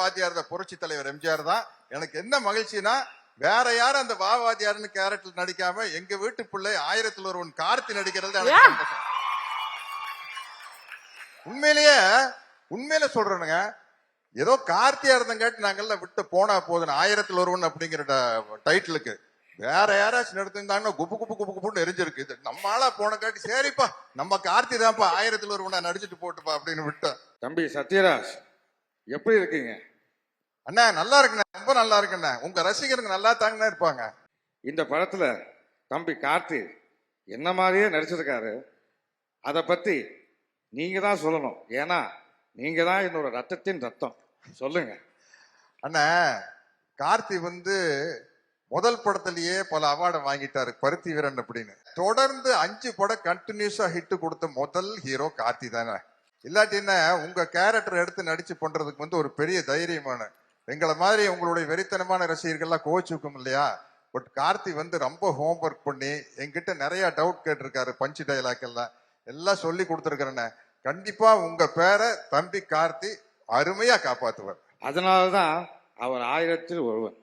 வாத்தியார் தான் புரட்சி தலைவர் எம்ஜிஆர் தான். எனக்கு என்ன மகிழ்ச்சினா வேற யாரும் அந்த வா வாத்தியார்னு கேரக்டர் நடிக்காம எங்க வீட்டு பிள்ளை ஆயிரத்தில் ஒருவன் கார்த்தி நடிக்கிறது எனக்கு. உண்மையிலேயே உண்மையில சொல்றேனுங்க ஏதோ கார்த்தியா இருந்தங்காட்டி நாங்கெல்லாம் விட்டு போனா போதும் ஆயிரத்தில் ஒருவன் அப்படிங்கிற டைட்டிலுக்கு வேற யாராச்சும் எடுத்திருந்தாங்கன்னா குப்பு குப்பு குப்பு குப்புன்னு எரிஞ்சிருக்கு. இது நம்ம ஆளா போனங்காட்டி சரிப்பா நம்ம கார்த்தி தான்ப்பா ஆயிரத்தில் ஒருவனா நடிச்சிட்டு போட்டுப்பா அப்படின்னு விட்டேன். தம்பி சத்யராஜ் எப்படி இருக்கீங்க? அண்ணா நல்லா இருக்குண்ணே ரொம்ப நல்லா இருக்குண்ணே. உங்க ரசிகருங்க நல்லா தாங்கண்ணா இருப்பாங்க. இந்த படத்துல தம்பி கார்த்தி என்ன மாதிரியே நடிச்சிருக்காரு. அதை பத்தி நீங்க தான் சொல்லணும். ஏன்னா நீங்க தான் என்னோட ரத்தத்தின் ரத்தம். சொல்லுங்க. அண்ணா கார்த்தி வந்து முதல் படத்திலேயே பல அவார்டை வாங்கிட்டாரு பருத்தி வீரன் அப்படின்னு. தொடர்ந்து அஞ்சு படம் கண்டினியூஸா ஹிட் கொடுத்த முதல் ஹீரோ கார்த்தி தானே. இல்லாட்டி என்ன உங்க கேரக்டர் எடுத்து நடிச்சு பண்றதுக்கு வந்து ஒரு பெரிய தைரியமான எங்களை மாதிரி உங்களுடைய வெறித்தனமான ரசிகர்கள்லாம் கோச்சுக்கும் இல்லையா? பட் கார்த்தி வந்து ரொம்ப ஹோம்ஒர்க் பண்ணி எங்கிட்ட நிறைய டவுட் கேட்டிருக்காரு பஞ்சு டைலாக் எல்லாம். எல்லாம் சொல்லி கொடுத்துருக்கிறேண்ணே கண்டிப்பா உங்க பேரை தம்பி கார்த்தி அருமையா காப்பாத்துவார். அதனாலதான் அவர் ஆயிரத்தில் ஒருவர்